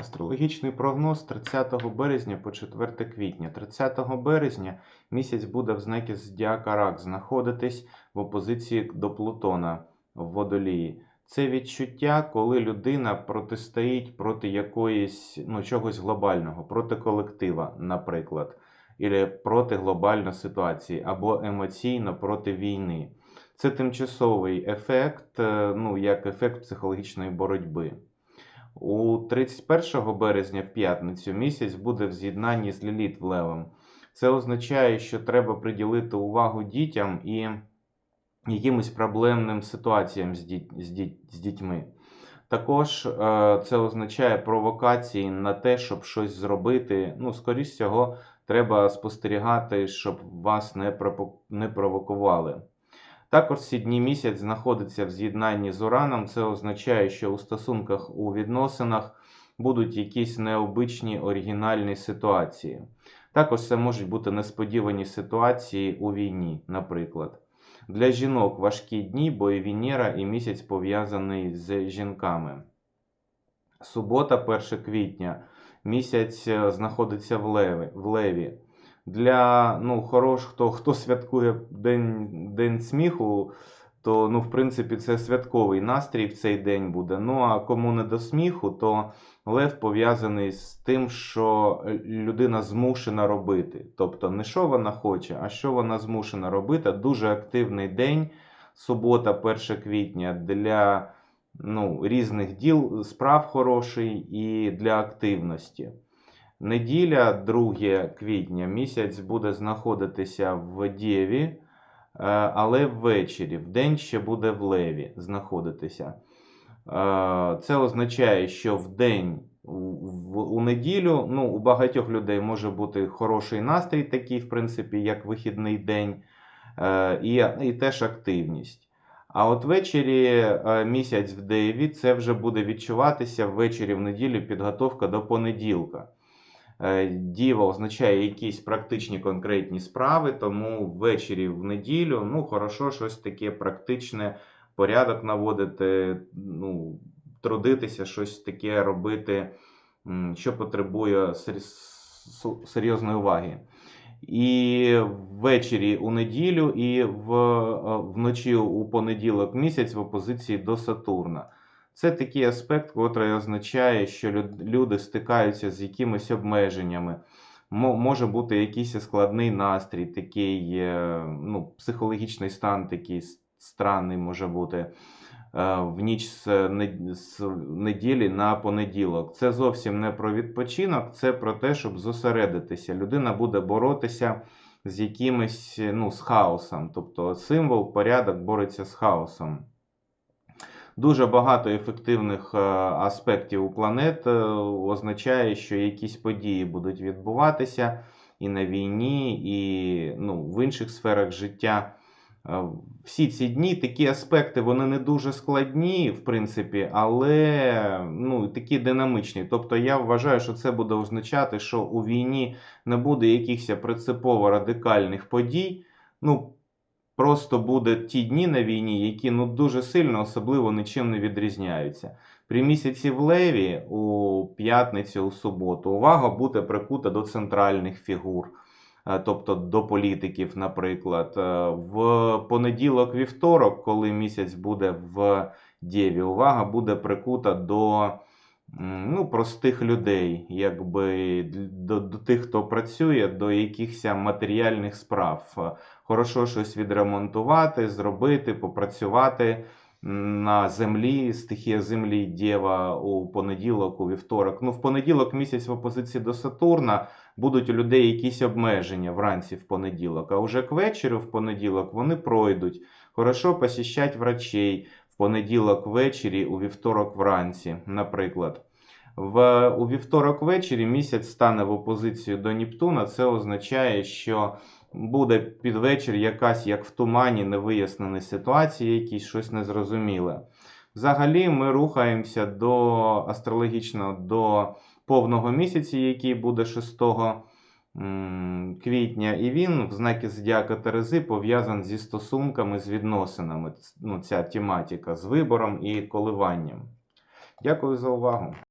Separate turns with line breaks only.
Астрологічний прогноз 30 березня по 4 квітня. 30 березня місяць буде в знакі Зодіака Рак знаходитись в опозиції до Плутона в водолії. Це відчуття, коли людина протистоїть проти якоїсь ну, чогось глобального, проти колектива, наприклад, або проти глобальної ситуації, або емоційно проти війни. Це тимчасовий ефект, е, ну, як ефект психологічної боротьби. У 31 березня в п'ятницю місяць буде в з'єднанні з Ліліт в Левом. Це означає, що треба приділити увагу дітям і якимось проблемним ситуаціям з, діт... з, діт... з дітьми. Також е, це означає провокації на те, щоб щось зробити. Ну, скоріш всього, треба спостерігати, щоб вас не провокували. Також ці дні місяць знаходиться в з'єднанні з Ураном. Це означає, що у стосунках у відносинах будуть якісь необичні оригінальні ситуації. Також це можуть бути несподівані ситуації у війні, наприклад. Для жінок важкі дні, бо і Венера, і місяць пов'язаний з жінками. Субота, 1 квітня. Місяць е, знаходиться в Леві. Для ну, хорош, хто хто святкує День День сміху, то ну, в принципі це святковий настрій в цей день буде. Ну а кому не до сміху, то лев пов'язаний з тим, що людина змушена робити. Тобто не що вона хоче, а що вона змушена робити. Дуже активний день, субота, 1 квітня для ну, різних діл, справ хороший і для активності. Неділя, 2 квітня, місяць буде знаходитися в Дєві, е, але ввечері, в день ще буде в Леві знаходитися. Е, Це означає, що в день у неділю ну, у багатьох людей може бути хороший настрій, такий, в принципі, як вихідний день, е, і, і теж активність. А от ввечері місяць в Деві, це вже буде відчуватися ввечері в неділю підготовка до понеділка. Е, Діва означає якісь практичні конкретні справи, тому ввечері в неділю ну, хорошо щось таке практичне, порядок наводити, ну, трудитися, щось таке робити, що потребує серйозної уваги. І ввечері у неділю, і в, е, вночі у понеділок місяць в опозиції до Сатурна. Це такий аспект, який означає, що люди стикаються з якимись обмеженнями. Може бути якийсь складний настрій, такий е, ну, психологічний стан такий странний може бути е, в ніч з неділі на понеділок. Це зовсім не про відпочинок, це про те, щоб зосередитися. Людина буде боротися з якимось ну, з хаосом. Тобто символ, порядок бореться з хаосом. Дуже багато ефективних е, аспектів у планет е, означає, що якісь події будуть відбуватися і на війні, і ну, в інших сферах життя. Е, Всі ці дні такі аспекти вони не дуже складні, в принципі, але ну, такі динамічні. Тобто я вважаю, що це буде означати, що у війні не буде якихось принципово радикальних подій. Ну, Просто буде ті дні на війні, які ну дуже сильно особливо нічим не відрізняються. При місяці в Леві у п'ятницю, у суботу, увага буде прикута до центральних фігур, е, тобто до політиків, наприклад. Е, В понеділок, вівторок, коли місяць буде в Дєві, увага буде прикута до ну, простих людей, якби до, до тих, хто працює, до якихось матеріальних справ. Е, Хорошо щось відремонтувати, зробити, попрацювати на землі, стихія землі Дєва у понеділок, у вівторок. Ну, в понеділок місяць в опозиції до Сатурна будуть у людей якісь обмеження вранці в понеділок, а вже к вечору в понеділок вони пройдуть. Хорошо посіщать врачей понеділок ввечері, у вівторок вранці, наприклад. В, у вівторок ввечері місяць стане в опозицію до Нептуна. Це означає, що буде під вечір якась, як в тумані, невияснені ситуації, якісь щось незрозуміле. Взагалі, ми рухаємося до астрологічно до повного місяця, який буде 6 м, квітня, і він в знакі Зодіака Терези пов'язан зі стосунками, з відносинами. Ну, ця тематика з вибором і коливанням. Дякую за увагу.